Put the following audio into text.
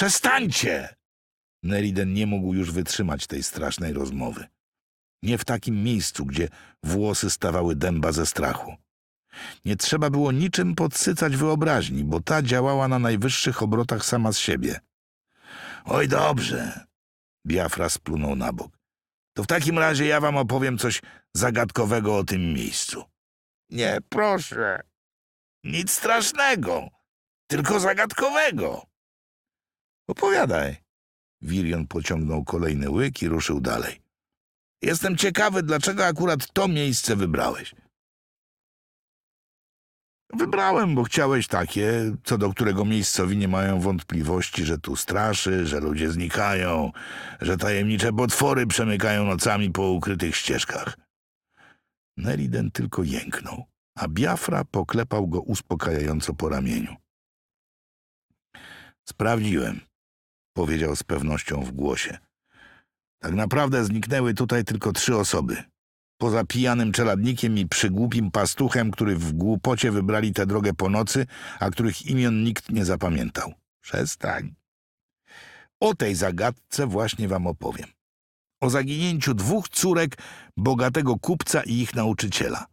Przestańcie! Neriden nie mógł już wytrzymać tej strasznej rozmowy. Nie w takim miejscu, gdzie włosy stawały dęba ze strachu. Nie trzeba było niczym podsycać wyobraźni, bo ta działała na najwyższych obrotach sama z siebie. Oj, dobrze. Biafra splunął na bok. To w takim razie ja wam opowiem coś zagadkowego o tym miejscu. Nie, proszę. Nic strasznego, tylko zagadkowego. Opowiadaj. Wirion pociągnął kolejny łyk i ruszył dalej. Jestem ciekawy, dlaczego akurat to miejsce wybrałeś. Wybrałem, bo chciałeś takie, co do którego miejscowi nie mają wątpliwości, że tu straszy, że ludzie znikają, że tajemnicze potwory przemykają nocami po ukrytych ścieżkach. Neriden tylko jęknął, a Biafra poklepał go uspokajająco po ramieniu. Sprawdziłem, powiedział z pewnością w głosie. Tak naprawdę zniknęły tutaj tylko trzy osoby. Poza pijanym czeladnikiem i przygłupim pastuchem, który w głupocie wybrali tę drogę po nocy, a których imion nikt nie zapamiętał. Przestań. O tej zagadce właśnie wam opowiem. O zaginięciu dwóch córek bogatego kupca i ich nauczyciela.